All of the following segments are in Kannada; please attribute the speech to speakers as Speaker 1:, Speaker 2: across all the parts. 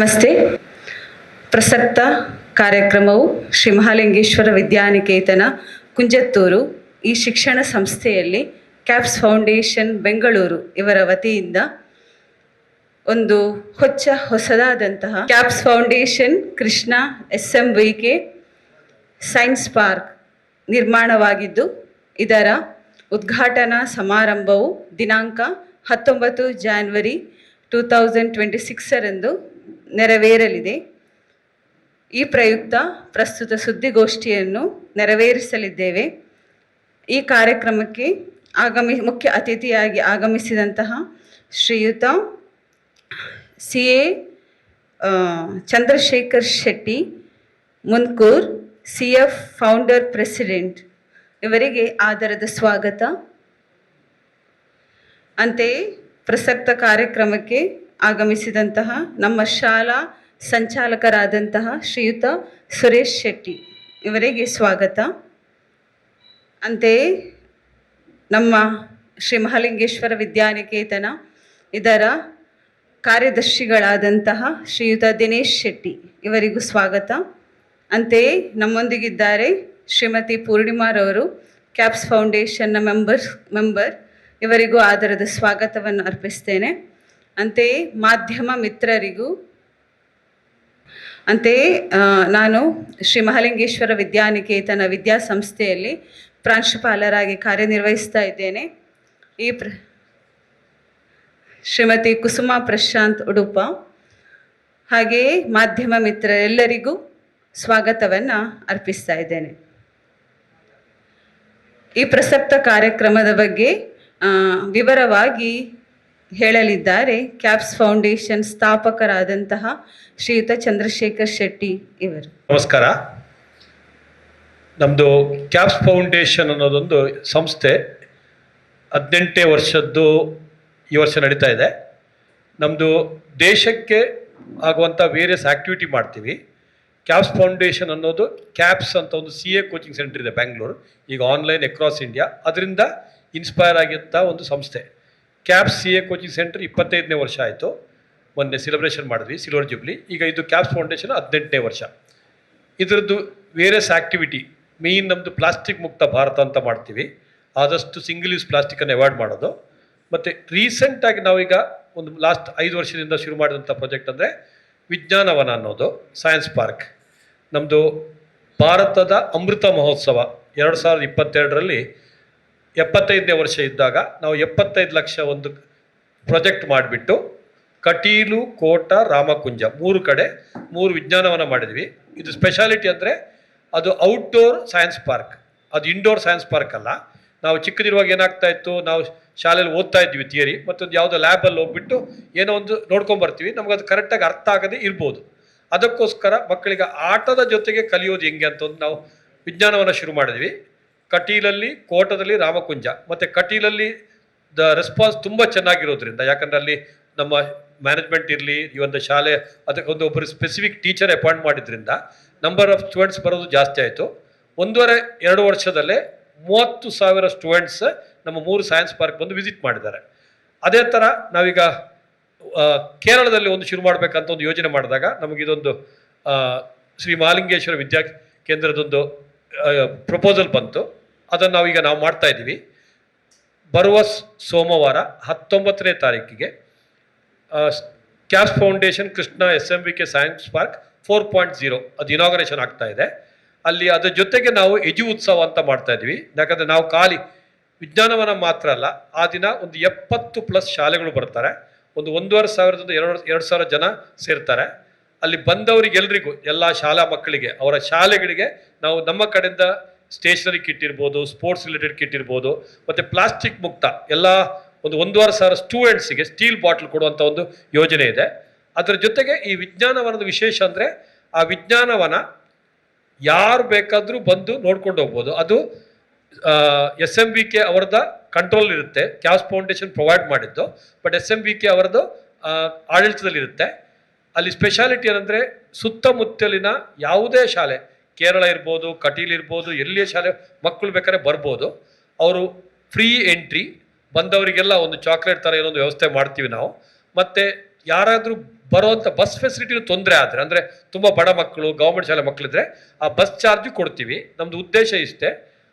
Speaker 1: ನಮಸ್ತೆ. ಪ್ರಸಕ್ತ ಕಾರ್ಯಕ್ರಮವು ಶ್ರೀ ಮಹಾಲಿಂಗೇಶ್ವರ ವಿದ್ಯಾನಿಕೇತನ ಕುಂಜತ್ತೂರು ಈ ಶಿಕ್ಷಣ ಸಂಸ್ಥೆಯಲ್ಲಿ ಕ್ಯಾಪ್ಸ್ ಫೌಂಡೇಶನ್ ಬೆಂಗಳೂರು ಇವರ ವತಿಯಿಂದ ಒಂದು ಹೊಚ್ಚ ಹೊಸದಾದಂತಹ CAPS foundation Krishna S M V K science park ನಿರ್ಮಾಣವಾಗಿದ್ದು, ಇದರ ಉದ್ಘಾಟನಾ ಸಮಾರಂಭವು ದಿನಾಂಕ ಹತ್ತೊಂಬತ್ತು ಜಾನ್ವರಿ ಟೂ ತೌಸಂಡ್ ಟ್ವೆಂಟಿ ಸಿಕ್ಸರಂದು ನೆರವೇರಲಿದೆ. ಈ ಪ್ರಯುಕ್ತ ಪ್ರಸ್ತುತ ಸುದ್ದಿಗೋಷ್ಠಿಯನ್ನು ನೆರವೇರಿಸಲಿದ್ದೇವೆ. ಈ ಕಾರ್ಯಕ್ರಮಕ್ಕೆ ಆಗಮಿ, ಮುಖ್ಯ ಅತಿಥಿಯಾಗಿ ಆಗಮಿಸಿದಂತಹ Shriyut C. A. Chandrashekar Shetty, Munkur C. F. Founder president, ಇವರಿಗೆ ಆದರದ ಸ್ವಾಗತ. ಅಂತೆಯೇ ಪ್ರಸಕ್ತ ಕಾರ್ಯಕ್ರಮಕ್ಕೆ ಆಗಮಿಸಿದಂತಹ ನಮ್ಮ ಶಾಲಾ ಸಂಚಾಲಕರಾದಂತಹ ಶ್ರೀಯುತ ಸುರೇಶ್ ಶೆಟ್ಟಿ ಇವರಿಗೆ ಸ್ವಾಗತ. ಅಂತೆಯೇ ನಮ್ಮ ಶ್ರೀ ಮಹಾಲಿಂಗೇಶ್ವರ ವಿದ್ಯಾನಿಕೇತನ, ಇದರ ಕಾರ್ಯದರ್ಶಿಗಳಾದಂತಹ ಶ್ರೀಯುತ ದಿನೇಶ್ ಶೆಟ್ಟಿ ಇವರಿಗೂ ಸ್ವಾಗತ. ಅಂತೆಯೇ ನಮ್ಮೊಂದಿಗಿದ್ದಾರೆ ಶ್ರೀಮತಿ ಪೂರ್ಣಿಮಾರವರು, ಕ್ಯಾಪ್ಸ್ ಫೌಂಡೇಶನ್ನ ಮೆಂಬರ್ಸ್, ಮೆಂಬರ್, ಇವರಿಗೂ ಆದರದ ಸ್ವಾಗತವನ್ನು ಅರ್ಪಿಸ್ತೇನೆ. ಅಂತೆಯೇ ಮಾಧ್ಯಮ ಮಿತ್ರರಿಗೂ ಅಂತೆಯೇ ನಾನು ಶ್ರೀ ಮಹಾಲಿಂಗೇಶ್ವರ ವಿದ್ಯಾನಿಕೇತನ ವಿದ್ಯಾಸಂಸ್ಥೆಯಲ್ಲಿ ಪ್ರಾಂಶುಪಾಲರಾಗಿ ಕಾರ್ಯನಿರ್ವಹಿಸ್ತಾ ಇದ್ದೇನೆ. ಈ ಪ್ರ, ಶ್ರೀಮತಿ ಕುಸುಮಾ ಪ್ರಶಾಂತ್ ಉಡುಪ ಹಾಗೆಯೇ ಮಾಧ್ಯಮ ಮಿತ್ರರೆಲ್ಲರಿಗೂ ಸ್ವಾಗತವನ್ನು ಅರ್ಪಿಸ್ತಾ ಇದ್ದೇನೆ. ಈ ಪ್ರಸಕ್ತ ಕಾರ್ಯಕ್ರಮದ ಬಗ್ಗೆ ವಿವರವಾಗಿ ಹೇಳಲಿದ್ದಾರೆ. ಕ್ಯಾಪ್ಸ್ ಫೌಂಡೇಶನ್ ಸ್ಥಾಪಕರಾದಂತಹ ಶ್ರೀಯುತ ಚಂದ್ರಶೇಖರ್ ಶೆಟ್ಟಿ ಇವರು.
Speaker 2: ನಮಸ್ಕಾರ. ನಮ್ಮದು ಕ್ಯಾಪ್ಸ್ ಫೌಂಡೇಶನ್ ಅನ್ನೋದೊಂದು ಸಂಸ್ಥೆ ಹದಿನೆಂಟನೇ ವರ್ಷದ್ದು ಈ ವರ್ಷ ನಡೀತಾ ಇದೆ. ನಮ್ಮದು ದೇಶಕ್ಕೆ ಆಗುವಂಥ ವೇರಿಯಸ್ ಆ್ಯಕ್ಟಿವಿಟಿ ಮಾಡ್ತೀವಿ. ಕ್ಯಾಪ್ಸ್ ಫೌಂಡೇಶನ್ ಅನ್ನೋದು ಕ್ಯಾಪ್ಸ್ ಅಂತ ಒಂದು ಸಿ ಎ ಕೋಚಿಂಗ್ ಸೆಂಟರ್ ಇದೆ ಬ್ಯಾಂಗ್ಳೂರು. ಈಗ ಆನ್ಲೈನ್ ಅಕ್ರಾಸ್ ಇಂಡಿಯಾ ಅದರಿಂದ ಇನ್ಸ್ಪೈರ್ ಆಗಿದ್ದ ಒಂದು ಸಂಸ್ಥೆ. CAPS C A coaching centre ಇಪ್ಪತ್ತೈದನೇ ವರ್ಷ ಆಯಿತು. ಮೊನ್ನೆ ಸೆಲೆಬ್ರೇಷನ್ ಮಾಡಿದ್ವಿ ಸಿಲ್ವರ್ ಜುಬ್ಲಿ ಈಗ ಇದು ಕ್ಯಾಪ್ಸ್ ಫೌಂಡೇಶನ್ ಹದಿನೆಂಟನೇ ವರ್ಷ. ಇದರದ್ದು ವೇರಿಯಸ್ ಆ್ಯಕ್ಟಿವಿಟಿ ಮೇಯ್ನ್ ನಮ್ಮದು ಪ್ಲಾಸ್ಟಿಕ್ ಮುಕ್ತ ಭಾರತ ಅಂತ ಮಾಡ್ತೀವಿ. ಆದಷ್ಟು ಸಿಂಗಲ್ ಯೂಸ್ ಪ್ಲಾಸ್ಟಿಕನ್ನು ಅವಾಯ್ಡ್ ಮಾಡೋದು. ಮತ್ತು ರೀಸೆಂಟಾಗಿ ನಾವೀಗ ಒಂದು ಲಾಸ್ಟ್ ಐದು ವರ್ಷದಿಂದ ಶುರು ಮಾಡಿದಂಥ ಪ್ರಾಜೆಕ್ಟ್ ಅಂದರೆ ವಿಜ್ಞಾನವನ ಅನ್ನೋದು ಸೈನ್ಸ್ ಪಾರ್ಕ್ ನಮ್ಮದು ಭಾರತದ ಅಮೃತ ಮಹೋತ್ಸವ ಎರಡು ಸಾವಿರದ ಇಪ್ಪತ್ತೆರಡರಲ್ಲಿ ಎಪ್ಪತ್ತೈದನೇ ವರ್ಷ ಇದ್ದಾಗ ನಾವು ಎಪ್ಪತ್ತೈದು ಲಕ್ಷ ಒಂದು ಪ್ರಾಜೆಕ್ಟ್ ಮಾಡಿಬಿಟ್ಟು ಕಟೀಲು, ಕೋಟ, ರಾಮಕುಂಜ ಮೂರು ಕಡೆ ಮೂರು ವಿಜ್ಞಾನವನ್ನ ಮಾಡಿದ್ವಿ. ಇದು ಸ್ಪೆಷಾಲಿಟಿ ಅಂದರೆ ಅದು ಔಟ್ಡೋರ್ ಸೈನ್ಸ್ ಪಾರ್ಕ್ ಅದು ಇಂಡೋರ್ ಸೈನ್ಸ್ ಪಾರ್ಕ್ ಅಲ್ಲ. ನಾವು ಚಿಕ್ಕದಿರುವಾಗ ಏನಾಗ್ತಾ ಇತ್ತು? ನಾವು ಶಾಲೆಯಲ್ಲಿ ಓದ್ತಾ ಇದ್ವಿ ಥಿಯರಿ ಮತ್ತೊಂದು ಯಾವುದೋ ಲ್ಯಾಬಲ್ಲಿ ಹೋಗ್ಬಿಟ್ಟು ಏನೋ ಒಂದು ನೋಡ್ಕೊಂಬರ್ತೀವಿ ನಮ್ಗೆ ಅದು ಕರೆಕ್ಟಾಗಿ ಅರ್ಥ ಆಗದೆ ಇರ್ಬೋದು. ಅದಕ್ಕೋಸ್ಕರ ಮಕ್ಕಳಿಗೆ ಆಟದ ಜೊತೆಗೆ ಕಲಿಯೋದು ಹೆಂಗೆ ಅಂತ ಒಂದು ನಾವು ವಿಜ್ಞಾನವನ್ನು ಶುರು ಮಾಡಿದ್ವಿ. ಕಟೀಲಲ್ಲಿ ಕೋಟದಲ್ಲಿ ರಾಮಕುಂಜ. ಮತ್ತು ಕಟೀಲಲ್ಲಿ ದ ರೆಸ್ಪಾನ್ಸ್ ತುಂಬ ಚೆನ್ನಾಗಿರೋದ್ರಿಂದ, ಯಾಕಂದ್ರೆ ಅಲ್ಲಿ ನಮ್ಮ ಮ್ಯಾನೇಜ್ಮೆಂಟ್ ಇರಲಿ, ಈ ಒಂದು ಶಾಲೆ, ಅದಕ್ಕೆ ಒಂದು ಒಬ್ಬರು ಸ್ಪೆಸಿಫಿಕ್ ಟೀಚರ್ ಅಪಾಯಿಂಟ್ ಮಾಡಿದ್ರಿಂದ ನಂಬರ್ ಆಫ್ ಸ್ಟೂಡೆಂಟ್ಸ್ ಬರೋದು ಜಾಸ್ತಿ ಆಯಿತು. ಒಂದೂವರೆ, ಎರಡು ವರ್ಷದಲ್ಲೇ ಮೂವತ್ತು ಸಾವಿರ ಸ್ಟೂಡೆಂಟ್ಸ್ ನಮ್ಮ ಮೂರು ಸೈನ್ಸ್ ಪಾರ್ಕ್ ಬಂದು ವಿಸಿಟ್ ಮಾಡಿದ್ದಾರೆ. ಅದೇ ಥರ ನಾವೀಗ ಕೇರಳದಲ್ಲಿ ಒಂದು ಶುರು ಮಾಡಬೇಕಂತ ಒಂದು ಯೋಜನೆ ಮಾಡಿದಾಗ ನಮಗಿದೊಂದು ಶ್ರೀ ಮಹಾಲಿಂಗೇಶ್ವರ ವಿದ್ಯಾ ಕೇಂದ್ರದೊಂದು ಪ್ರಪೋಸಲ್ ಬಂತು. ಅದನ್ನು ನಾವೀಗ ನಾವು ಮಾಡ್ತಾ ಇದ್ದೀವಿ. ಬರುವ ಸೋಮವಾರ ಹತ್ತೊಂಬತ್ತನೇ ತಾರೀಕಿಗೆ cash foundation Krishna S M V K science park four point zero ಅದು ಇನಾಗ್ರೇಷನ್ ಆಗ್ತಾ ಇದೆ. ಅಲ್ಲಿ ಅದರ ಜೊತೆಗೆ ನಾವು ಎಜು ಉತ್ಸವ ಅಂತ ಮಾಡ್ತಾ ಇದ್ವಿ ಯಾಕಂದರೆ ನಾವು ಖಾಲಿ ವಿಜ್ಞಾನವನ ಮಾತ್ರ ಅಲ್ಲ, ಆ ದಿನ ಒಂದು ಎಪ್ಪತ್ತು ಪ್ಲಸ್ ಶಾಲೆಗಳು ಬರ್ತಾರೆ. ಒಂದು ಒಂದೂವರೆ ಸಾವಿರದಿಂದ ಎರಡು ಎರಡು ಸಾವಿರ ಜನ ಸೇರ್ತಾರೆ. ಅಲ್ಲಿ ಬಂದವರಿಗೆಲ್ರಿಗೂ ಎಲ್ಲ ಶಾಲಾ ಮಕ್ಕಳಿಗೆ, ಅವರ ಶಾಲೆಗಳಿಗೆ ನಾವು ನಮ್ಮ ಕಡೆಯಿಂದ ಸ್ಟೇಷನರಿ ಕಿಟ್ ಇರ್ಬೋದು ಸ್ಪೋರ್ಟ್ಸ್ ರಿಲೇಟೆಡ್ ಕಿಟ್ ಇರ್ಬೋದು, ಮತ್ತು ಪ್ಲಾಸ್ಟಿಕ್ ಮುಕ್ತ, ಎಲ್ಲ ಒಂದು ಒಂದೂವರೆ ಸಾವಿರ ಸ್ಟೂಡೆಂಟ್ಸಿಗೆ ಸ್ಟೀಲ್ ಬಾಟ್ಲ್ ಕೊಡುವಂಥ ಒಂದು ಯೋಜನೆ ಇದೆ. ಅದರ ಜೊತೆಗೆ ಈ ವಿಜ್ಞಾನವನದ ವಿಶೇಷ ಅಂದರೆ, ಆ ವಿಜ್ಞಾನವನ ಯಾರು ಬೇಕಾದರೂ ಬಂದು ನೋಡ್ಕೊಂಡು ಹೋಗ್ಬೋದು. ಅದು ಎಸ್ ಎಂ ವಿ ಕೆ ಅವರದ ಕಂಟ್ರೋಲ್ ಇರುತ್ತೆ ಕ್ಯಾಸ್ ಫೌಂಡೇಶನ್ ಪ್ರೊವೈಡ್ ಮಾಡಿದ್ದು but S M V K ಅವರದ್ದು ಆಡಳಿತದಲ್ಲಿರುತ್ತೆ. ಅಲ್ಲಿ ಸ್ಪೆಷಾಲಿಟಿ ಏನಂದರೆ ಸುತ್ತಮುತ್ತಲಿನ ಯಾವುದೇ ಶಾಲೆ, ಕೇರಳ ಇರ್ಬೋದು, ಕಟೀಲ್ ಇರ್ಬೋದು, ಎಲ್ಲಿಯ ಶಾಲೆ ಮಕ್ಕಳು ಬೇಕಾದ್ರೆ ಬರ್ಬೋದು. ಅವರು ಫ್ರೀ ಎಂಟ್ರಿ ಬಂದವರಿಗೆಲ್ಲ ಒಂದು ಚಾಕ್ಲೇಟ್ ಥರ ಏನೊಂದು ವ್ಯವಸ್ಥೆ ಮಾಡ್ತೀವಿ ನಾವು. ಮತ್ತು ಯಾರಾದರೂ ಬರುವಂಥ ಬಸ್ ಫೆಸಿಲಿಟಿ ತೊಂದರೆ ಆದರೆ, ಅಂದರೆ ತುಂಬ ಬಡ ಮಕ್ಕಳು ಗೌರ್ಮೆಂಟ್ ಶಾಲೆ ಮಕ್ಕಳಿದ್ರೆ ಆ ಬಸ್ ಚಾರ್ಜು ಕೊಡ್ತೀವಿ. ನಮ್ಮದು ಉದ್ದೇಶ ಇಷ್ಟೇ.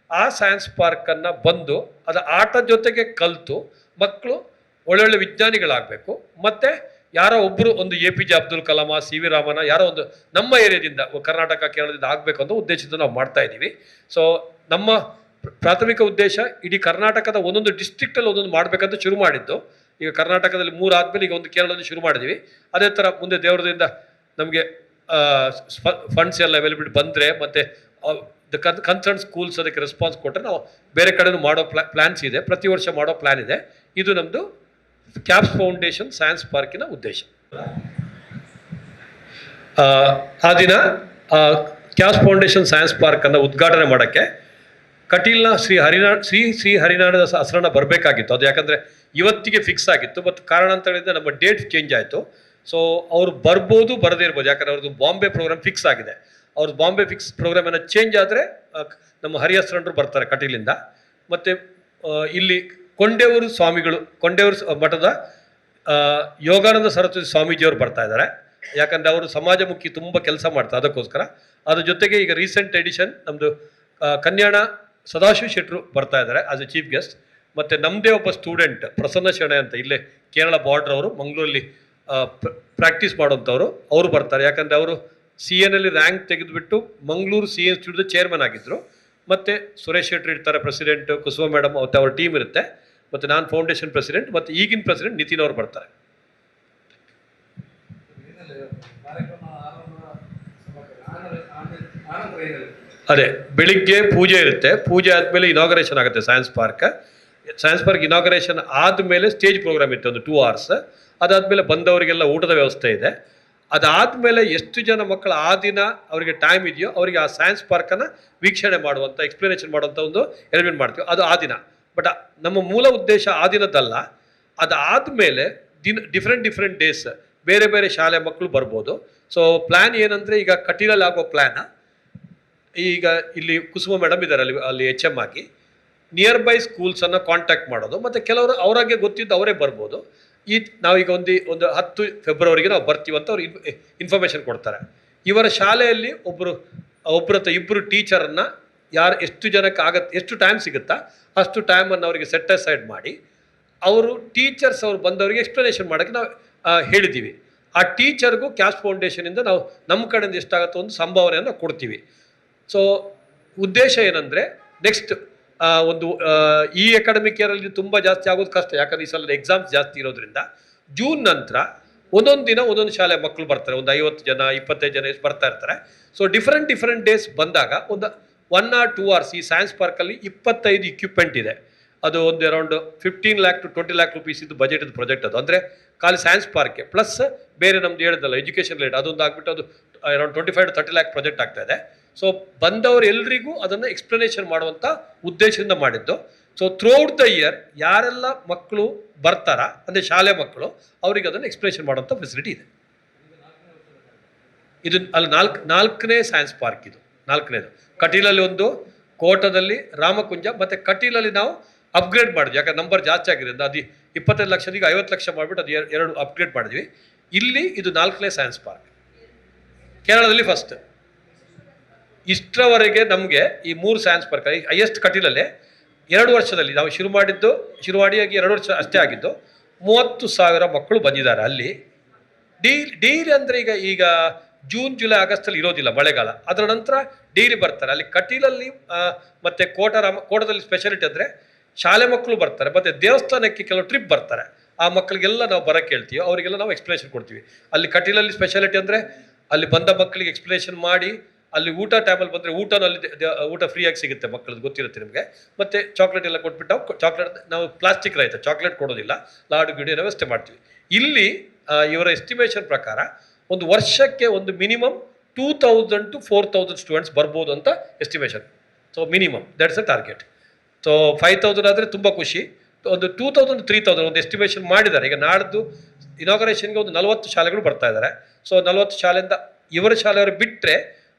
Speaker 2: ಆ ಸೈನ್ಸ್ ಪಾರ್ಕನ್ನು ಬಂದು ಅದು ಆಟದ ಜೊತೆಗೆ ಕಲಿತು ಮಕ್ಕಳು ಒಳ್ಳೊಳ್ಳೆ ವಿಜ್ಞಾನಿಗಳಾಗಬೇಕು. ಮತ್ತು ಯಾರೋ ಒಬ್ಬರು ಒಂದು A P J Abdul Kalam C V Raman ಯಾರೋ ಒಂದು ನಮ್ಮ ಏರಿಯಾದಿಂದ ಕರ್ನಾಟಕ, ಕೇರಳದಿಂದ ಆಗಬೇಕು ಅಂತ ಉದ್ದೇಶದಿಂದ ನಾವು ಮಾಡ್ತಾ ಇದ್ದೀವಿ. ಸೊ ನಮ್ಮ ಪ್ರಾಥಮಿಕ ಉದ್ದೇಶ ಇಡೀ ಕರ್ನಾಟಕದ ಒಂದೊಂದು ಡಿಸ್ಟ್ರಿಕ್ಟಲ್ಲಿ ಒಂದೊಂದು ಮಾಡಬೇಕಂತ ಶುರು ಮಾಡಿದ್ದು. ಈಗ ಕರ್ನಾಟಕದಲ್ಲಿ ಮೂರು ಆದಮೇಲೆ ಈಗ ಒಂದು ಕೇರಳದಲ್ಲಿ ಶುರು ಮಾಡಿದ್ದೀವಿ ಅದೇ ಥರ ಮುಂದೆ ದೇವರದಿಂದ ನಮಗೆ ಫಂಡ್ಸ್ ಎಲ್ಲ ಅವೈಲಬಿಲಿಟಿ ಬಂದರೆ ಮತ್ತು ಕನ್ಸರ್ನ್ ಸ್ಕೂಲ್ಸ್ ಅದಕ್ಕೆ ರೆಸ್ಪಾನ್ಸ್ ಕೊಟ್ಟರೆ ನಾವು ಬೇರೆ ಕಡೆನೂ ಮಾಡೋ ಪ್ಲ್ಯಾನ್ಸ್ ಇದೆ. ಪ್ರತಿ ವರ್ಷ ಮಾಡೋ ಪ್ಲ್ಯಾನ್ ಇದೆ. ಇದು ನಮ್ಮದು ಕ್ಯಾಪ್ಸ್ ಫೌಂಡೇಶನ್ ಸೈನ್ಸ್ ಪಾರ್ಕಿನ ಉದ್ದೇಶ. ಆ, ದಿನ ಕ್ಯಾಪ್ಸ್ ಫೌಂಡೇಶನ್ ಸೈನ್ಸ್ ಪಾರ್ಕನ್ನು ಉದ್ಘಾಟನೆ ಮಾಡೋಕ್ಕೆ ಕಟೀಲ್ನ ಶ್ರೀ ಹರಿನಾ ಶ್ರೀ ಶ್ರೀ ಹರಿನಾಡದ ಹಸರಣ ಬರಬೇಕಾಗಿತ್ತು. ಅದು ಯಾಕಂದರೆ ಇವತ್ತಿಗೆ ಫಿಕ್ಸ್ ಆಗಿತ್ತು ಬಟ್ ಕಾರಣ ಅಂತ ಹೇಳಿದ್ರೆ ನಮ್ಮ ಡೇಟ್ ಚೇಂಜ್ ಆಯಿತು. ಸೊ ಅವ್ರು ಬರ್ಬೋದು ಬರದೇ ಇರ್ಬೋದು. ಯಾಕಂದರೆ ಅವ್ರದ್ದು ಬಾಂಬೆ ಪ್ರೋಗ್ರಾಮ್ ಫಿಕ್ಸ್ ಆಗಿದೆ. ಅವ್ರದ್ದು ಬಾಂಬೆ ಫಿಕ್ಸ್ ಪ್ರೋಗ್ರಾಮ್ ಏನೋ ಚೇಂಜ್ ಆದರೆ ನಮ್ಮ ಹರಿಹಸ್ರಣ್ಣರು ಬರ್ತಾರೆ ಕಟೀಲಿಂದ. ಮತ್ತು ಇಲ್ಲಿ ಕೊಂಡೇವರು ಸ್ವಾಮಿಗಳು, ಕೊಂಡೇವರು ಮಠದ ಯೋಗಾನಂದ ಸರಸ್ವತಿ ಸ್ವಾಮೀಜಿಯವರು ಬರ್ತಾ ಇದ್ದಾರೆ. ಯಾಕಂದರೆ ಅವರು ಸಮಾಜಮುಖಿ ತುಂಬ ಕೆಲಸ ಮಾಡ್ತಾರೆ ಅದಕ್ಕೋಸ್ಕರ. ಅದ್ರ ಜೊತೆಗೆ ಈಗ ರೀಸೆಂಟ್ ಎಡಿಷನ್ ನಮ್ಮದು ಕನ್ಯಾಣ ಸದಾಶಿವ ಶೆಟ್ಟರು ಬರ್ತಾ ಇದ್ದಾರೆ ಆಸ್ ಎ ಚೀಫ್ ಗೆಸ್ಟ್ ಮತ್ತು ನಮ್ಮದೇ ಒಬ್ಬ ಸ್ಟೂಡೆಂಟ್ ಪ್ರಸನ್ನ ಶೆಣೆ ಅಂತ ಇಲ್ಲೇ ಕೇರಳ ಬಾರ್ಡ್ರ್ ಅವರು, ಮಂಗಳೂರಲ್ಲಿ ಪ್ರಾಕ್ಟೀಸ್ ಮಾಡೋಂಥವ್ರು ಅವರು ಬರ್ತಾರೆ. ಯಾಕಂದರೆ ಅವರು ಸಿ ಎನಲ್ಲಿ ರ್ಯಾಂಕ್ ತೆಗೆದುಬಿಟ್ಟು ಮಂಗಳೂರು ಸಿ ಇನ್ಸ್ಟಿಟ್ಯೂಟ್ ಚೇರ್ಮನ್ ಆಗಿದ್ದರು ಮತ್ತು ಸುರೇಶ್ ಶೆಟ್ಟಿ ಇರ್ತಾರೆ ಪ್ರೆಸಿಡೆಂಟ್ ಕುಸುಮ ಮೇಡಮ್ ಮತ್ತು ಅವ್ರ ಟೀಮ್ ಇರುತ್ತೆ. ಮತ್ತು ನಾನು ಫೌಂಡೇಶನ್ ಪ್ರೆಸಿಡೆಂಟ್ ಮತ್ತು ಈಗಿನ ಪ್ರೆಸಿಡೆಂಟ್ ನಿತಿನ್ ಅವರು ಬರ್ತಾರೆ. ಅದೇ, ಬೆಳಿಗ್ಗೆ ಪೂಜೆ ಇರುತ್ತೆ. ಪೂಜೆ ಆದಮೇಲೆ ಇನಾಗರೇಷನ್ ಆಗುತ್ತೆ science park science park inauguration ಆದಮೇಲೆ ಸ್ಟೇಜ್ ಪ್ರೋಗ್ರಾಮ್ ಇತ್ತು, ಒಂದು ಟೂ ಅವರ್ಸ್ ಅದಾದಮೇಲೆ ಬಂದವರಿಗೆಲ್ಲ ಊಟದ ವ್ಯವಸ್ಥೆ ಇದೆ. ಅದಾದಮೇಲೆ ಎಷ್ಟು ಜನ ಮಕ್ಕಳು ಆ ದಿನ ಅವರಿಗೆ ಟೈಮ್ ಇದೆಯೋ ಅವರಿಗೆ ಆ ಸೈನ್ಸ್ ಪಾರ್ಕನ್ನು ವೀಕ್ಷಣೆ ಮಾಡುವಂಥ ಎಕ್ಸ್ಪ್ಲನೇಷನ್ ಮಾಡುವಂಥ ಒಂದು ಎಲಿಮೆಂಟ್ ಮಾಡ್ತೀವಿ. ಅದು ಆ ದಿನ. ಬಟ್ ನಮ್ಮ ಮೂಲ ಉದ್ದೇಶ ಆ ದಿನದಲ್ಲ ಅದಾದಮೇಲೆ ದಿನ ಡಿಫ್ರೆಂಟ್ ಡಿಫ್ರೆಂಟ್ ಡೇಸ್ ಬೇರೆ ಬೇರೆ ಶಾಲೆ ಮಕ್ಕಳು ಬರ್ಬೋದು. ಸೊ ಪ್ಲ್ಯಾನ್ ಏನಂದರೆ ಈಗ ಕಟೀಲಲ್ಲಿ ಆಗೋ ಪ್ಲ್ಯಾನ್ ಈಗ ಇಲ್ಲಿ ಕುಸುಮ ಮೇಡಮ್ ಇದ್ದಾರೆ ಅಲ್ಲಿ ಅಲ್ಲಿ ಎಚ್ ಎಂ ಆಗಿ. ನಿಯರ್ ಬೈ ಸ್ಕೂಲ್ಸನ್ನು ಕಾಂಟ್ಯಾಕ್ಟ್ ಮಾಡೋದು. ಮತ್ತು ಕೆಲವರು ಅವರಾಗೆ ಗೊತ್ತಿದ್ದು ಅವರೇ ಬರ್ಬೋದು. ಈ ನಾವೀಗ ಒಂದು ಒಂದು ಹತ್ತು ಫೆಬ್ರವರಿಗೆ ನಾವು ಬರ್ತೀವಿ ಅಂತ ಅವ್ರು ಇನ್ಫಾರ್ಮೇಷನ್ ಕೊಡ್ತಾರೆ. ಇವರ ಶಾಲೆಯಲ್ಲಿ ಒಬ್ಬರು ಒಬ್ಬರ ಇಬ್ಬರು ಟೀಚರನ್ನು ಯಾರು ಎಷ್ಟು ಜನಕ್ಕೆ ಆಗತ್ತೆ ಎಷ್ಟು ಟೈಮ್ ಸಿಗುತ್ತಾ ಅಷ್ಟು ಟೈಮನ್ನು ಅವರಿಗೆ ಸೆಟ್ ಅಸೈಡ್ ಮಾಡಿ ಅವರು ಟೀಚರ್ಸ್ ಅವ್ರು ಬಂದವರಿಗೆ ಎಕ್ಸ್ಪ್ಲನೇಷನ್ ಮಾಡೋಕ್ಕೆ ನಾವು ಹೇಳಿದ್ದೀವಿ ಆ ಟೀಚರ್ಗೂ ಕ್ಯಾಶ್ ಫೌಂಡೇಶನಿಂದ ನಾವು ನಮ್ಮ ಕಡೆಯಿಂದ ಎಷ್ಟಾಗುತ್ತೋ ಒಂದು ಸಂಭಾವನೆಯನ್ನು ಕೊಡ್ತೀವಿ. ಸೊ ಉದ್ದೇಶ ಏನಂದರೆ ನೆಕ್ಸ್ಟ್ ಒಂದು ಈ ಅಕಾಡೆಮಿಕ್ ಇಯರಲ್ಲಿ ತುಂಬ ಜಾಸ್ತಿ ಆಗೋದು ಕಷ್ಟ. ಯಾಕಂದ್ರೆ ಈ ಸಲ ಎಕ್ಸಾಮ್ಸ್ ಜಾಸ್ತಿ ಇರೋದ್ರಿಂದ ಜೂನ್ ನಂತರ ಒಂದೊಂದು ದಿನ ಒಂದೊಂದು ಶಾಲೆ ಮಕ್ಕಳು ಬರ್ತಾರೆ. ಒಂದು ಐವತ್ತು ಜನ, ಇಪ್ಪತ್ತೈದು ಜನ ಎಷ್ಟು ಬರ್ತಾ ಇರ್ತಾರೆ. ಸೊ ಡಿಫ್ರೆಂಟ್ ಡಿಫ್ರೆಂಟ್ ಡೇಸ್ ಬಂದಾಗ ಒಂದು ಒನ್ ಆರ್ ಟೂ ಅವರ್ಸ್ ಈ ಸೈನ್ಸ್ ಪಾರ್ಕಲ್ಲಿ ಇಪ್ಪತ್ತೈದು ಇಕ್ವಿಪ್ಮೆಂಟ್ ಇದೆ. ಅದು ಒಂದು around fifteen lakh to twenty lakh rupees ಇದು ಬಜೆಟ್ ಪ್ರಾಜೆಕ್ಟ್ ಅದು. ಅಂದರೆ ಖಾಲಿ ಸೈನ್ಸ್ ಪಾರ್ಕ್ಗೆ ಪ್ಲಸ್ ಬೇರೆ ನಮ್ದು ಹೇಳಿದಲ್ಲ ಎಜುಕೇಷನ್ ರಿಲೇಟ್ ಅದೊಂದು ಆಗ್ಬಿಟ್ಟು ಅದು around twenty five to thirty lakh project ಆಗ್ತಾ ಇದೆ. ಸೊ ಬಂದವರು ಎಲ್ರಿಗೂ ಅದನ್ನು ಎಕ್ಸ್ಪ್ಲನೇಷನ್ ಮಾಡುವಂಥ ಉದ್ದೇಶದಿಂದ ಮಾಡಿದ್ದು. ಸೊ ಥ್ರೂಔಟ್ ದ ಇಯರ್ ಯಾರೆಲ್ಲ ಮಕ್ಕಳು ಬರ್ತಾರ, ಅಂದರೆ ಶಾಲೆ ಮಕ್ಕಳು ಅವರಿಗೆ ಅದನ್ನು ಎಕ್ಸ್ಪ್ಲನೇಷನ್ ಮಾಡುವಂಥ ಫೆಸಿಲಿಟಿ ಇದೆ. ಇದು ಅಲ್ಲಿ, ನಾಲ್ಕು, ನಾಲ್ಕನೇ ಸೈನ್ಸ್ ಪಾರ್ಕ್ ಇದು, ನಾಲ್ಕನೇದು. ಕಟೀಲಲ್ಲಿ ಒಂದು, ಕೋಟದಲ್ಲಿ ರಾಮಕುಂಜ, ಮತ್ತು ಕಟೀಲಲ್ಲಿ ನಾವು ಅಪ್ಗ್ರೇಡ್ ಮಾಡಿದ್ವಿ. ಯಾಕಂದ್ರೆ ನಂಬರ್ ಜಾಸ್ತಿ ಆಗಿರೋದ್ರಿಂದ ಅದು, ಇಪ್ಪತ್ತೈದು ಲಕ್ಷದಿಗೆ ಐವತ್ತು ಲಕ್ಷ ಮಾಡಿಬಿಟ್ಟು ಅದು ಎರ- ಎರಡು ಅಪ್ಗ್ರೇಡ್ ಮಾಡಿದ್ವಿ. ಇಲ್ಲಿ ಇದು ನಾಲ್ಕನೇ ಸೈನ್ಸ್ ಪಾರ್ಕ್ ಕೇರಳದಲ್ಲಿ ಫಸ್ಟ್ ಇಷ್ಟರವರೆಗೆ ನಮಗೆ ಈ ಮೂರು ಸೈನ್ಸ್ ಪಾರ್ಕ್ ಹೈಯೆಸ್ಟ್ ಕಟೀಲಲ್ಲೇ ಎರಡು ವರ್ಷದಲ್ಲಿ ನಾವು ಶುರು ಮಾಡಿದ್ದು ಶುರು ಮಾಡಿಯಾಗಿ ಎರಡು ವರ್ಷ ಅಷ್ಟೇ ಆಗಿದ್ದು, ಮೂವತ್ತು ಸಾವಿರ ಮಕ್ಕಳು ಬಂದಿದ್ದಾರೆ ಅಲ್ಲಿ. ಡೈಲಿ ಡೈಲಿ ಅಂದರೆ ಈಗ ಈಗ ಜೂನ್, ಜುಲೈ, ಆಗಸ್ಟಲ್ಲಿ ಇರೋದಿಲ್ಲ ಮಳೆಗಾಲ. ಅದರ ನಂತರ ಡೈಲಿ ಬರ್ತಾರೆ. ಅಲ್ಲಿ ಕಟೀಲಲ್ಲಿ ಮತ್ತು ಮತ್ತೆ ಕೋಟ ರಾಮ, ಕೋಟದಲ್ಲಿ ಸ್ಪೆಷಾಲಿಟಿ ಅಂದರೆ ಶಾಲೆ ಮಕ್ಕಳು ಬರ್ತಾರೆ, ಮತ್ತು ದೇವಸ್ಥಾನಕ್ಕೆ ಕೆಲವು ಟ್ರಿಪ್ ಬರ್ತಾರೆ. ಆ ಮಕ್ಕಳಿಗೆಲ್ಲ ನಾವು ಬರೋಕ್ಕೆ ಹೇಳ್ತೀವಿ, ಅವರಿಗೆಲ್ಲ ನಾವು ಎಕ್ಸ್ಪ್ಲನೇಷನ್ ಕೊಡ್ತೀವಿ. ಅಲ್ಲಿ ಕಟೀಲಲ್ಲಿ ಸ್ಪೆಷಾಲಿಟಿ ಅಂದರೆ ಅಲ್ಲಿ ಬಂದ ಮಕ್ಕಳಿಗೆ ಎಕ್ಸ್ಪ್ಲನೇಷನ್ ಮಾಡಿ ಅಲ್ಲಿ ಊಟ ಟೈಮಲ್ಲಿ ಬಂದರೆ ಊಟ ಅಲ್ಲಿ ಊಟ ಫ್ರೀಯಾಗಿ ಸಿಗುತ್ತೆ ಮಕ್ಕಳದ್ದು ಗೊತ್ತಿರುತ್ತೆ ನಿಮಗೆ. ಮತ್ತು ಚಾಕ್ಲೇಟ್ ಎಲ್ಲ ಕೊಟ್ಬಿಟ್ಟು ಚಾಕ್ಲೇಟ್ ನಾವು ಪ್ಲಾಸ್ಟಿಕ್ ರಹಿತ ಚಾಕ್ಲೇಟ್ ಕೊಡೋದಿಲ್ಲ. ಲಾಡು ಗಿಡಿಯ ವ್ಯವಸ್ಥೆ ಮಾಡ್ತೀವಿ. ಇಲ್ಲಿ ಇವರ ಎಸ್ಟಿಮೇಷನ್ ಪ್ರಕಾರ ಒಂದು ವರ್ಷಕ್ಕೆ ಒಂದು minimum two thousand to four thousand students ಬರ್ಬೋದು ಅಂತ estimation so minimum that's a target so five thousand ಆದರೆ ತುಂಬ ಖುಷಿ. ಒಂದು ಟೂ ತೌಸಂಡ್ ತ್ರೀ ತೌಸಂಡ್ ಒಂದು ಎಸ್ಟಿಮೇಷನ್ ಮಾಡಿದ್ದಾರೆ. ಈಗ ನಾಡ್ದು ಇನಾಗರೇಷನ್ಗೆ ಒಂದು ನಲವತ್ತು ಶಾಲೆಗಳು ಬರ್ತಾ ಇದ್ದಾರೆ ಸೊ ನಲವತ್ತು ಶಾಲೆಯಿಂದ ಇವರ ಶಾಲೆಯವರು ಬಿಟ್ಟರೆ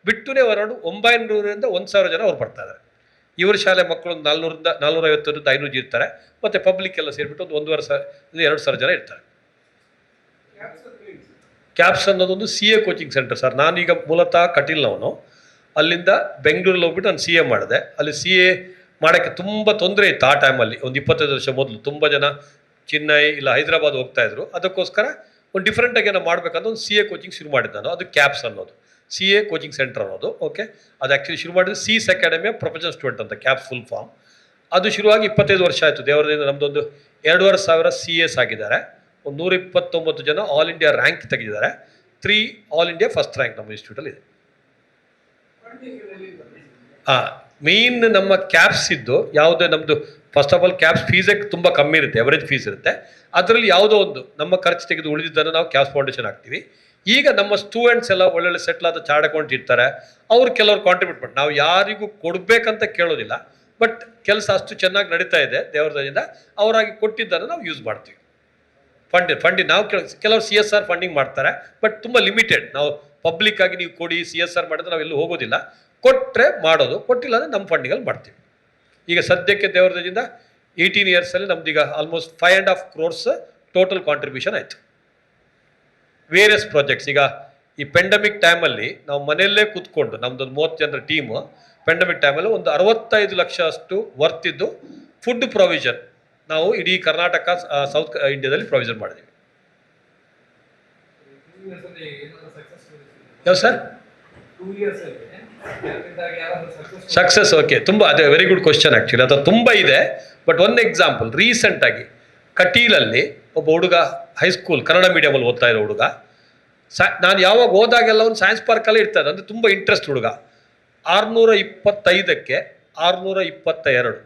Speaker 2: ಬಿಟ್ಟುನೇ ಅರೌಂಡ್ ಒಂಬೈನೂರರಿಂದ ಒಂದು ಸಾವಿರ ಜನ ಅವ್ರು ಬರ್ತಾ ಇದ್ದಾರೆ ಇವ್ರ ಶಾಲೆ ಮಕ್ಕಳು ಒಂದು ನಾಲ್ನೂರಿಂದ ನಾಲ್ನೂರೈವತ್ತರಿಂದ ಐನೂರು ಇರ್ತಾರೆ. ಮತ್ತು ಪಬ್ಲಿಕ್ ಎಲ್ಲ ಸೇರಿಬಿಟ್ಟು ಒಂದು ಒಂದೂವರೆ ಸಾವಿರ ಎರಡು ಸಾವಿರ ಜನ ಇರ್ತಾರೆ. ಕ್ಯಾಪ್ಸ್ ಅನ್ನೋದೊಂದು C A coaching centre sir ನಾನೀಗ ಮೂಲತಃ ಕಟೀಲ್ನವನು. ಅಲ್ಲಿಂದ ಬೆಂಗಳೂರಲ್ಲಿ ಹೋಗ್ಬಿಟ್ಟು ನಾನು ಸಿ ಎ ಮಾಡಿದೆ. ಅಲ್ಲಿ ಸಿ ಎ ಮಾಡೋಕ್ಕೆ ತುಂಬ ತೊಂದರೆ ಇತ್ತು ಆ ಟೈಮಲ್ಲಿ ಒಂದು ಇಪ್ಪತ್ತೈದು ವರ್ಷ ಮೊದಲು ತುಂಬ ಜನ ಚೆನ್ನೈ ಇಲ್ಲ ಹೈದರಾಬಾದ್ ಹೋಗ್ತಾಯಿದ್ರು ಅದಕ್ಕೋಸ್ಕರ ಒಂದು ಡಿಫ್ರೆಂಟಾಗಿ ಏನೋ ಮಾಡಬೇಕಂತ ಒಂದು ಸಿ ಎ ಕೋಚಿಂಗ್ ಶುರು ಮಾಡಿದ್ದೆ ನಾನು. ಅದು ಕ್ಯಾಪ್ಸ್ ಅನ್ನೋದು. ಸಿ ಎ ಕೋಚಿಂಗ್ ಸೆಂಟರ್ ಅನ್ನೋದು ಓಕೆ ಅದು ಆ್ಯಕ್ಚುಲಿ ಶುರು ಮಾಡಿದ್ರೆ ಸೀಸ್ ಅಕಾಡೆಮಿ ಪ್ರೊಫೆಷನಲ್ ಸ್ಟೂಡೆಂಟ್ ಅಂತ ಕ್ಯಾಪ್ ಫುಲ್ ಫಾರ್ಮ್ ಅದು ಶುರುವಾಗಿ ಇಪ್ಪತ್ತೈದು ವರ್ಷ ಆಯಿತು, ದೇವರದಿಂದ ನಮ್ಮದೊಂದು ಎರಡೂವರೆ ಸಾವಿರ ಸಿ ಎಸ್ ಆಗಿದ್ದಾರೆ. ಒಂದು ನೂರ ಇಪ್ಪತ್ತೊಂಬತ್ತು ಜನ ಆಲ್ ಇಂಡಿಯಾ ರ್ಯಾಂಕ್ ತೆಗೆದಿದ್ದಾರೆ. Three all India first rank ನಮ್ಮ ಇನ್ಸ್ಟಿಟ್ಯೂಟಲ್ಲಿ ಇದೆ. ಹಾಂ ಮೇನ್ ನಮ್ಮ ಕ್ಯಾಪ್ಸ್ ಇದ್ದು, ಯಾವುದೇ ನಮ್ಮದು ಫಸ್ಟ್ ಆಫ್ ಆಲ್ ಕ್ಯಾಪ್ಸ್ ಫೀಸೇ ತುಂಬ ಕಮ್ಮಿ ಇರುತ್ತೆ ಎವರೇಜ್ ಫೀಸ್ ಇರುತ್ತೆ. ಅದರಲ್ಲಿ ಯಾವುದೋ ಒಂದು, ನಮ್ಮ ಖರ್ಚು ತೆಗೆದು ಉಳಿದಿದ್ದನ್ನು ನಾವು ಕ್ಯಾಪ್ಸ್ ಫೌಂಡೇಶನ್ ಹಾಕ್ತೀವಿ. ಈಗ ನಮ್ಮ ಸ್ಟೂಡೆಂಟ್ಸ್ ಎಲ್ಲ ಒಳ್ಳೊಳ್ಳೆ ಸೆಟ್ಲ್ ಆದ ಇರ್ತಾರೆ. ಅವ್ರು ಕೆಲವರು ಕಾಂಟ್ರಿಬ್ಯೂಟ್ ಮಾಡಿ, ನಾವು ಯಾರಿಗೂ ಕೊಡಬೇಕಂತ ಕೇಳೋದಿಲ್ಲ ಬಟ್ ಕೆಲಸ ಅಷ್ಟು ಚೆನ್ನಾಗಿ ನಡೀತಾ ಇದೆ ದೇವರ ದಯೆಯಿಂದ ಅವರಾಗಿ ಕೊಟ್ಟಿದ್ದನ್ನು ನಾವು ಯೂಸ್ ಮಾಡ್ತೀವಿ. ಫಂಡ್ ಫಂಡಿ ನಾವು ಕೆಲವು ಕೆಲವರು ಸಿ ಎಸ್ ಆರ್ ಫಂಡಿಂಗ್ ಮಾಡ್ತಾರೆ ಬಟ್ ತುಂಬ ಲಿಮಿಟೆಡ್ ನಾವು ಪಬ್ಲಿಕ್ ಆಗಿ ನೀವು ಕೊಡಿ ಸಿ ಎಸ್ ಆರ್ ಮಾಡಿದ್ರೆ ನಾವೆಲ್ಲೂ ಹೋಗೋದಿಲ್ಲ. ಕೊಟ್ಟರೆ ಮಾಡೋದು, ಕೊಟ್ಟಿಲ್ಲ ಅಂದರೆ ನಮ್ಮ ಫಂಡಿಂಗಲ್ಲಿ ಮಾಡ್ತೀವಿ. ಈಗ ಸದ್ಯಕ್ಕೆ ದೇವರ ದಯೆಯಿಂದ ಏಯ್ಟೀನ್ ಇಯರ್ಸಲ್ಲಿ ನಮ್ದು ಈಗ almost five and half crores total contribution ಆಯಿತು. ವೇರಿಯಸ್ ಪ್ರಾಜೆಕ್ಟ್ಸ್ ಈಗ ಈ ಪೆಂಡಮಿಕ್ ಟೈಮಲ್ಲಿ ನಾವು ಮನೆಯಲ್ಲೇ ಕೂತ್ಕೊಂಡು, ನಮ್ದೊಂದು ಮೂವತ್ತು ಜನರ ಟೀಮು ಪೆಂಡಮಿಕ್ ಟೈಮಲ್ಲಿ ಒಂದು ಅರವತ್ತೈದು ಲಕ್ಷ ಅಷ್ಟು ವರ್ತಿದ್ದು ಫುಡ್ ಪ್ರೊವಿಷನ್ ನಾವು ಇಡೀ ಕರ್ನಾಟಕ ಸೌತ್ ಇಂಡಿಯಾದಲ್ಲಿ ಪ್ರೊವಿಷನ್ ಮಾಡಿದ್ದೀವಿ. ಯಾವ ಸರ್ ಸಕ್ಸಸ್ ಓಕೆ ತುಂಬ, ಅದೇ ವೆರಿ ಗುಡ್ ಕ್ವಶನ್ ಆ್ಯಕ್ಚುಲಿ ಅದು ತುಂಬ ಇದೆ. ಬಟ್ ಒಂದು ಎಕ್ಸಾಂಪಲ್ ರೀಸೆಂಟಾಗಿ ಕಟೀಲಲ್ಲಿ ಒಬ್ಬ ಹುಡುಗ ಹೈಸ್ಕೂಲ್ ಕನ್ನಡ ಮೀಡಿಯಮಲ್ಲಿ ಓದ್ತಾ ಇರೋ ಹುಡುಗ. ಸಾ, ನಾನು ಯಾವಾಗ ಹೋದಾಗೆಲ್ಲ ಒಂದು ಸೈನ್ಸ್ ಪಾರ್ಕಲ್ಲೇ ಇರ್ತಾರೆ ಅಂದರೆ ತುಂಬ ಇಂಟ್ರೆಸ್ಟ್ ಹುಡುಗ. ಆರುನೂರ ಇಪ್ಪತ್ತೈದಕ್ಕೆ ಆರುನೂರ ಇಪ್ಪತ್ತ ಎರಡು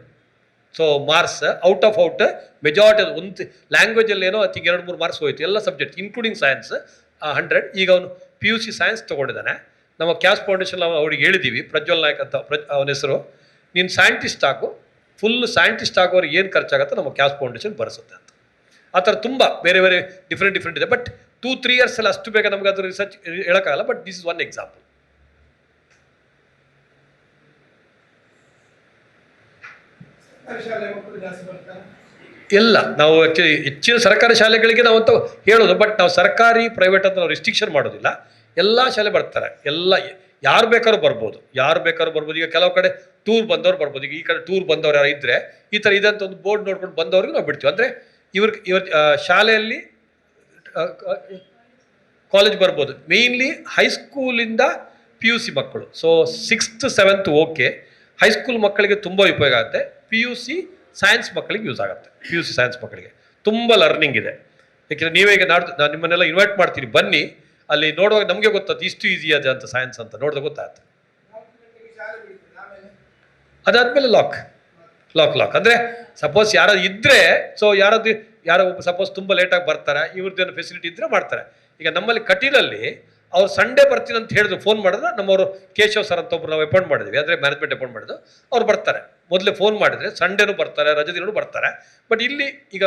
Speaker 2: so marks out of out majority ಒಂದು ಲ್ಯಾಂಗ್ವೇಜಲ್ಲಿ ಏನೋ ಅತಿಗೆ ಎರಡು ಮೂರು ಮಾರ್ಕ್ಸ್ ಹೋಯ್ತು. ಎಲ್ಲ ಸಬ್ಜೆಕ್ಟ್ ಇನ್ಕ್ಲೂಡಿಂಗ್ ಸೈನ್ಸ್ ಹಂಡ್ರೆಡ್ ಈಗ ಅವನು ಪಿ ಯು ಸಿ ಸೈನ್ಸ್ ತೊಗೊಂಡಿದ್ದಾನೆ. ನಮ್ಮ ಕ್ಯಾಶ್ ಫೌಂಡೇಶನ್ ಅವ್ರಿಗೆ ಹೇಳಿದ್ದೀವಿ ಪ್ರಜ್ವಲ್ ನಾಯಕ್ ಅಂತ ಪ್ರಜ್, ಅವನ ಹೆಸರು. ನೀನು ಸೈಂಟಿಸ್ಟ್ ಹಾಕು ಫುಲ್ ಸೈಂಟಿಸ್ಟ್ ಆಗೋರಿಗೆ ಏನು ಖರ್ಚಾಗುತ್ತೆ ನಮ್ಮ ಕ್ಯಾಶ್ ಫೌಂಡೇಶನ್ ಬರೆಸುತ್ತೆ ಆ ಥರ ತುಂಬ ಬೇರೆ ಬೇರೆ ಡಿಫ್ರೆಂಟ್ ಡಿಫ್ರೆಂಟ್ ಇದೆ. ಬಟ್ ಟೂ ತ್ರೀ ಇಯರ್ಸಲ್ಲಿ ಅಷ್ಟು ಬೇಗ ನಮ್ಗೆ ಅದು ರಿಸರ್ಚ್ ಹೇಳೋಕ್ಕಾಗಲ್ಲ. But this is one example ಇಲ್ಲ, ನಾವು ಆ್ಯಕ್ಚುಲಿ ಹೆಚ್ಚಿನ ಸರ್ಕಾರಿ ಶಾಲೆಗಳಿಗೆ ನಾವು ಅಂತ ಹೇಳೋದು. ಬಟ್ ನಾವು ಸರ್ಕಾರಿ ಪ್ರೈವೇಟ್ ಅಂತ ನಾವು ರಿಸ್ಟ್ರಿಕ್ಷನ್ ಮಾಡೋದಿಲ್ಲ. ಎಲ್ಲ ಶಾಲೆ ಬರ್ತಾರೆ. ಎಲ್ಲ ಯಾರು ಬೇಕಾದ್ರೂ ಬರ್ಬೋದು. ಯಾರು ಬೇಕಾದ್ರೂ ಬರ್ಬೋದು. ಈಗ ಕೆಲವು ಕಡೆ ಟೂರ್ ಬಂದವ್ರು ಬರ್ಬೋದು. ಈಗ ಈ ಕಡೆ ಟೂರ್ ಬಂದವ್ರು ಯಾರು ಇದ್ದರೆ ಈ ಥರ ಇದಂತ ಒಂದು ಬೋರ್ಡ್ ನೋಡ್ಕೊಂಡು ಬಂದವ್ರಿಗೆ ನಾವು ಬಿಡ್ತೀವಿ. ಅಂದರೆ ಇವ್ರ ಇವ್ರ ಶಾಲೆಯಲ್ಲಿ ಕಾಲೇಜ್ ಬರ್ಬೋದು. ಮೇಯ್ನ್ಲಿ ಹೈಸ್ಕೂಲಿಂದ ಪಿ ಯು ಸಿ ಮಕ್ಕಳು. So sixth seventh okay high school ಮಕ್ಕಳಿಗೆ ತುಂಬ ಉಪಯೋಗ ಆಗುತ್ತೆ. ಪಿ ಯು ಸಿ ಸೈನ್ಸ್ ಮಕ್ಕಳಿಗೆ ಯೂಸ್ ಆಗುತ್ತೆ. ಪಿ ಯು ಸಿ ಸೈನ್ಸ್ ಮಕ್ಕಳಿಗೆ. ತುಂಬ ಲರ್ನಿಂಗ್ ಇದೆ. ಯಾಕೆಂದರೆ ನೀವೇ ಈಗ ನಾಡ್ದು ನಾನು ನಿಮ್ಮನ್ನೆಲ್ಲ ಇನ್ವೈಟ್ ಮಾಡ್ತೀನಿ. ಬನ್ನಿ. ಅಲ್ಲಿ ನೋಡುವಾಗ ನಮಗೆ ಗೊತ್ತಾಗುತ್ತೆ, ಇಷ್ಟು ಈಸಿ ಅದ ಅಂತ ಸೈನ್ಸ್ ಅಂತ ನೋಡಿದ್ರೆ ಗೊತ್ತಾಗುತ್ತೆ. ಅದಾದ್ಮೇಲೆ ಲಾಕ್ ಲಾಕ್ ಲಾಕ್ ಅಂದರೆ ಸಪೋಸ್ ಯಾರಾದ್ರು ಇದ್ದರೆ ಸೊ ಯಾರಾದ್ರು ಯಾರೋ ಸಪೋಸ್ ತುಂಬ ಲೇಟಾಗಿ ಬರ್ತಾರೆ ಇವ್ರದ್ದೇನು ಫೆಸಿಲಿಟಿ ಇದ್ದರೆ ಮಾಡ್ತಾರೆ. ಈಗ ನಮ್ಮಲ್ಲಿ ಕಟೀಲಲ್ಲಿ ಅವ್ರು ಸಂಡೇ ಬರ್ತೀನಿ ಅಂತ ಹೇಳಿದ್ರು ಫೋನ್ ಮಾಡಿದ್ರೆ ನಮ್ಮವರು ಕೇಶವ್ ಸರ್ ಅಂತ ಒಬ್ರು ನಾವು ಅಪಾಯಿಂಟ್ ಮಾಡಿದ್ವಿ. ಅಂದರೆ ಮ್ಯಾನೇಜ್ಮೆಂಟ್ ಅಪಾಯಿಂಟ್ ಮಾಡಿದ್ರು ಅವ್ರು ಬರ್ತಾರೆ. ಮೊದಲೇ ಫೋನ್ ಮಾಡಿದರೆ ಸಂಡೇನೂ ಬರ್ತಾರೆ ರಜೆ ದಿನನೂ ಬರ್ತಾರೆ. ಬಟ್ ಇಲ್ಲಿ ಈಗ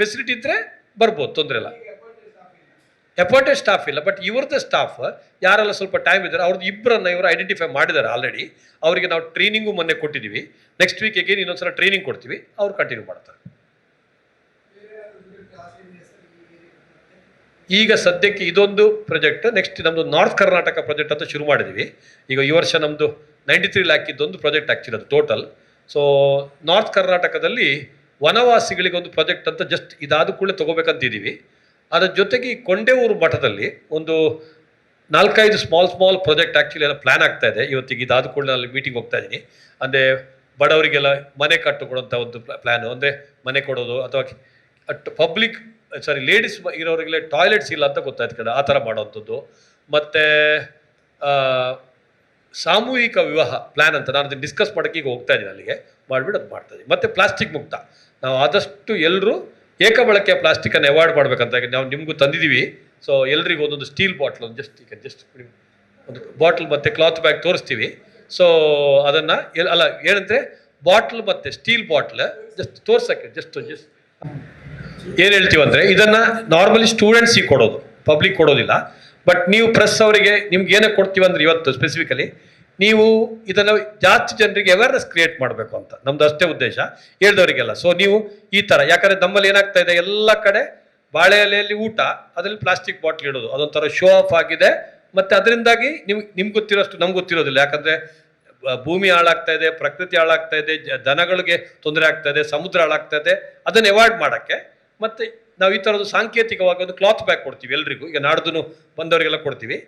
Speaker 2: ಫೆಸಿಲಿಟಿ ಇದ್ದರೆ ಬರ್ಬೋದು ತೊಂದರೆ ಇಲ್ಲ. ಅಪಾಯಿಂಟೆಡ್ ಸ್ಟಾಫ್ ಇಲ್ಲ ಬಟ್ ಇವ್ರದ್ದು ಸ್ಟಾಫ್ ಯಾರೆಲ್ಲ ಸ್ವಲ್ಪ ಟೈಮ್ ಇದ್ದಾರೆ ಅವ್ರದ್ದು ಇಬ್ಬರನ್ನ ಇವರು ಐಡೆಂಟಿಫೈ ಮಾಡಿದ್ದಾರೆ ಆಲ್ರೆಡಿ ಅವರಿಗೆ ನಾವು ಟ್ರೈನಿಂಗು ಮೊನ್ನೆ ಕೊಟ್ಟಿದ್ದೀವಿ ನೆಕ್ಸ್ಟ್ ವೀಕ್ ಅಗೇನ್ ಇನ್ನೊಂದ್ಸಲ ಟ್ರೈನಿಂಗ್ ಕೊಡ್ತೀವಿ. ಅವ್ರು ಕಂಟಿನ್ಯೂ ಮಾಡ್ತಾರೆ. ಈಗ ಸದ್ಯಕ್ಕೆ ಇದೊಂದು ಪ್ರಾಜೆಕ್ಟ್ ನೆಕ್ಸ್ಟ್ ನಮ್ಮದು ನಾರ್ತ್ ಕರ್ನಾಟಕ ಪ್ರಾಜೆಕ್ಟ್ ಅಂತ ಶುರು ಮಾಡಿದ್ದೀವಿ ಈಗ ಈ ವರ್ಷ ನಮ್ಮದು ನೈಂಟಿ ತ್ರೀ ಲ್ಯಾಕ್ ಇದ್ದೊಂದು ಪ್ರಾಜೆಕ್ಟ್ ಆಗ್ತಿರೋದು ಟೋಟಲ್ ಸೊ ನಾರ್ತ್ ಕರ್ನಾಟಕದಲ್ಲಿ ವನವಾಸಿಗಳಿಗೆ ಒಂದು ಪ್ರಾಜೆಕ್ಟ್ ಅಂತ ಜಸ್ಟ್ ಇದಾದ ಕೂಡಲೇ ತೊಗೋಬೇಕಂತಿದ್ದೀವಿ ಅದರ ಜೊತೆಗೆ ಈ ಕೊಂಡೆಊರು ಮಠದಲ್ಲಿ ಒಂದು ನಾಲ್ಕೈದು ಸ್ಮಾಲ್ ಸ್ಮಾಲ್ ಪ್ರಾಜೆಕ್ಟ್ ಆ್ಯಕ್ಚುಲಿ ಎಲ್ಲ ಪ್ಲ್ಯಾನ್ ಆಗ್ತಾ ಇದೆ. ಇವತ್ತಿಗೆ ಇದಾದ ಕೂಡಲೇ ಅಲ್ಲಿ ಮೀಟಿಂಗ್ ಹೋಗ್ತಾ ಇದ್ದೀನಿ. ಅಂದರೆ ಬಡವರಿಗೆಲ್ಲ ಮನೆ ಕಟ್ಟಿಕೊಡುವಂಥ ಒಂದು ಪ್ಲ್ಯಾನು ಅಂದರೆ ಮನೆ ಕೊಡೋದು ಅಥವಾ ಪಬ್ಲಿಕ್ ಸಾರಿ ಲೇಡೀಸ್ ಇರೋರಿಗೆಲ್ಲ ಟಾಯ್ಲೆಟ್ಸ್ ಇಲ್ಲ ಅಂತ ಗೊತ್ತಾಯ್ತು ಕಡೆ ಆ ಥರ ಮಾಡೋವಂಥದ್ದು. ಮತ್ತು ಸಾಮೂಹಿಕ ವಿವಾಹ ಪ್ಲ್ಯಾನ್ ಅಂತ ನಾನು ಅದನ್ನು ಡಿಸ್ಕಸ್ ಮಾಡೋಕ್ಕೆ ಈಗ ಹೋಗ್ತಾ ಇದ್ದೀನಿ ಅಲ್ಲಿಗೆ. ಮಾಡಿಬಿಟ್ಟು ಅದು ಮಾಡ್ತಾ ಇದ್ದೀನಿ. ಮತ್ತು ಪ್ಲಾಸ್ಟಿಕ್ ಮುಕ್ತ. ನಾವು ಆದಷ್ಟು ಎಲ್ಲರೂ ಏಕಬಳಕೆ ಪ್ಲಾಸ್ಟಿಕನ್ನು ಅವಾಯ್ಡ್ ಮಾಡಬೇಕಂತ ನಾವು ನಿಮಗೂ ತಂದಿದ್ದೀವಿ ಸೊ ಎಲ್ರಿಗೂ ಒಂದೊಂದು ಸ್ಟೀಲ್ ಬಾಟ್ಲ್ ಒಂದು ಜಸ್ಟ್ ಈಗ ಜಸ್ಟ್ ಒಂದು ಬಾಟ್ಲ್ ಮತ್ತು ಕ್ಲಾತ್ ಬ್ಯಾಗ್ ತೋರಿಸ್ತೀವಿ. ಸೊ ಅದನ್ನು ಅಲ್ಲ, ಏನಂದರೆ ಬಾಟ್ಲ್ ಮತ್ತು ಸ್ಟೀಲ್ ಬಾಟ್ಲ್ ಜಸ್ಟ್ ತೋರ್ಸೋಕ್ಕೆ ಜಸ್ಟ್ ಜಸ್ಟ್ ಏನು ಹೇಳ್ತೀವಿ ಅಂದರೆ ಇದನ್ನು ನಾರ್ಮಲಿ ಸ್ಟೂಡೆಂಟ್ಸಿಗೆ ಕೊಡೋದು ಪಬ್ಲಿಕ್ ಕೊಡೋದಿಲ್ಲ. ಬಟ್ ನೀವು ಪ್ರೆಸ್ ಅವರಿಗೆ ನಿಮ್ಗೆ ಏನಕ್ಕೆ ಕೊಡ್ತೀವಿ ಅಂದ್ರೆ ಇವತ್ತು ಸ್ಪೆಸಿಫಿಕಲಿ ನೀವು ಇದನ್ನು ಜಾಸ್ತಿ ಜನರಿಗೆ ಅವೇರ್ನೆಸ್ ಕ್ರಿಯೇಟ್ ಮಾಡಬೇಕು ಅಂತ. ನಮ್ದು ಅಷ್ಟೇ ಉದ್ದೇಶ. ಹೇಳ್ದವರಿಗೆಲ್ಲ. ಸೊ ನೀವು ಈ ಥರ ಯಾಕಂದರೆ ನಮ್ಮಲ್ಲಿ ಏನಾಗ್ತಾ ಇದೆ? ಎಲ್ಲ ಕಡೆ ಬಾಳೆ ಎಲೆಯಲ್ಲಿ ಊಟ, ಅದರಲ್ಲಿ ಪ್ಲಾಸ್ಟಿಕ್ ಬಾಟ್ಲ್ ಇಡೋದು. ಅದೊಂಥರ ಶೋ ಆಫ್ ಆಗಿದೆ. ಮತ್ತೆ ಅದರಿಂದಾಗಿ ನಿಮ್ಗೆ ನಿಮ್ಗೆ ಗೊತ್ತಿರೋಷ್ಟು, ನಮ್ಗೆ ಗೊತ್ತಿರೋದಿಲ್ಲ. ಯಾಕಂದ್ರೆ ಭೂಮಿ ಹಾಳಾಗ್ತಾ ಇದೆ, ಪ್ರಕೃತಿ ಹಾಳಾಗ್ತಾ ಇದೆ ದನಗಳಿಗೆ ತೊಂದರೆ ಆಗ್ತಾ ಇದೆ, ಸಮುದ್ರ ಹಾಳಾಗ್ತಾ ಇದೆ. ಅದನ್ನು ಅವಾಯ್ಡ್ ಮಾಡಕ್ಕೆ ಮತ್ತೆ ನಾವು ಈ ಥರದ್ದು ಸಾಂಕೇತಿಕವಾಗಿ ಒಂದು ಕ್ಲಾತ್ ಬ್ಯಾಗ್ ಕೊಡ್ತೀವಿ ಎಲ್ರಿಗೂ. ಈಗ ನಾಡ್ದು ಬಂದವರಿಗೆಲ್ಲ ಕೊಡ್ತೀವಿ.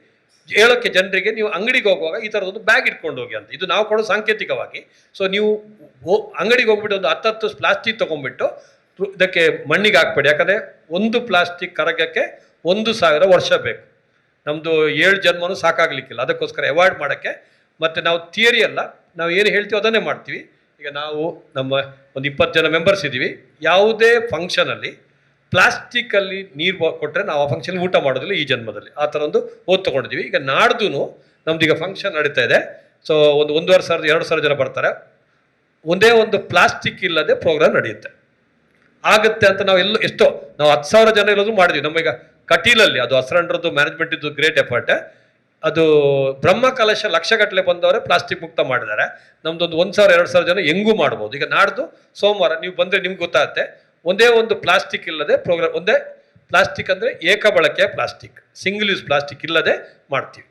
Speaker 2: ಹೇಳೋಕ್ಕೆ ಜನರಿಗೆ ನೀವು ಅಂಗಡಿಗೆ ಹೋಗುವಾಗ ಈ ಥರದೊಂದು ಬ್ಯಾಗ್ ಇಟ್ಕೊಂಡು ಹೋಗಿ ಅಂತ. ಇದು ನಾವು ಕೊಡೋ ಸಾಂಕೇತಿಕವಾಗಿ. ಸೊ ನೀವು ಅಂಗಡಿಗೆ ಹೋಗ್ಬಿಟ್ಟು ಒಂದು ಹತ್ತತ್ತು ಪ್ಲಾಸ್ಟಿಕ್ ತೊಗೊಂಡ್ಬಿಟ್ಟು ಇದಕ್ಕೆ ಮಣ್ಣಿಗೆ ಹಾಕ್ಬೇಡಿ. ಯಾಕಂದರೆ ಒಂದು ಪ್ಲಾಸ್ಟಿಕ್ ಕರಗಕ್ಕೆ ಒಂದು ಸಾವಿರ ವರ್ಷ ಬೇಕು. ನಮ್ಮದು ಏಳು ಜನ್ಮನೂ ಸಾಕಾಗಲಿಕ್ಕಿಲ್ಲ. ಅದಕ್ಕೋಸ್ಕರ ಅವಾಯ್ಡ್ ಮಾಡೋಕ್ಕೆ. ಮತ್ತು ನಾವು ಥಿಯರಿ ಅಲ್ಲ, ನಾವು ಏನು ಹೇಳ್ತೀವಿ ಅದನ್ನೇ ಮಾಡ್ತೀವಿ. ಈಗ ನಾವು ನಮ್ಮ ಒಂದು ಇಪ್ಪತ್ತು ಜನ ಮೆಂಬರ್ಸ್ ಇದ್ದೀವಿ. ಯಾವುದೇ ಫಂಕ್ಷನಲ್ಲಿ ಪ್ಲಾಸ್ಟಿಕ್ಕಲ್ಲಿ ನೀರು ಕೊಟ್ಟರೆ ನಾವು ಆ ಫಂಕ್ಷನ್ ಊಟ ಮಾಡೋದಿಲ್ಲ ಈ ಜನ್ಮದಲ್ಲಿ. ಆ ಥರ ಒಂದು ಓದ್ ತೊಗೊಂಡಿದ್ದೀವಿ ಈಗ ನಾಡ್ದು ನಮ್ದು ಈಗ ಫಂಕ್ಷನ್ ನಡೀತಾ ಇದೆ. ಸೊ ಒಂದು ಒಂದೂವರೆ ಸಾವಿರದ, ಎರಡು ಸಾವಿರ ಜನ ಬರ್ತಾರೆ. ಒಂದೇ ಒಂದು ಪ್ಲಾಸ್ಟಿಕ್ ಇಲ್ಲದೆ ಪ್ರೋಗ್ರಾಮ್ ನಡೆಯುತ್ತೆ. ಆಗುತ್ತೆ ಅಂತ ನಾವು ಎಲ್ಲ ಎಷ್ಟೋ, ನಾವು ಹತ್ತು ಸಾವಿರ ಜನ ಇರೋದು ಮಾಡಿದ್ವಿ. ನಮ್ಮೀಗ ಕಟೀಲಲ್ಲಿ, ಅದು ಹಸರಂಡ್ರದ್ದು ಮ್ಯಾನೇಜ್ಮೆಂಟ್ ಇದ್ದು ಗ್ರೇಟ್ ಎಫರ್ಟ್ ಅದು ಬ್ರಹ್ಮ ಕಲಶ ಲಕ್ಷಗಟ್ಟಲೆ ಬಂದವರೇ ಪ್ಲಾಸ್ಟಿಕ್ ಮುಕ್ತ ಮಾಡಿದ್ದಾರೆ. ನಮ್ದೊಂದು ಒಂದು ಸಾವಿರ, ಎರಡು ಸಾವಿರ ಜನ ಹೆಂಗೂ ಮಾಡ್ಬೋದು. ಈಗ ನಾಡ್ದು ಸೋಮವಾರ, ನೀವು ಬಂದರೆ ನಿಮ್ಗೆ ಗೊತ್ತಾಗುತ್ತೆ. ಒಂದೇ ಒಂದು ಪ್ಲಾಸ್ಟಿಕ್ ಇಲ್ಲದೆ ಪ್ರೋಗ್ರಾಮ್, ಒಂದೇ ಪ್ಲಾಸ್ಟಿಕ್ ಅಂದರೆ ಏಕ ಪ್ಲಾಸ್ಟಿಕ್. ಸಿಂಗಲ್ ಯೂಸ್ ಪ್ಲಾಸ್ಟಿಕ್ ಇಲ್ಲದೆ ಮಾಡ್ತೀವಿ.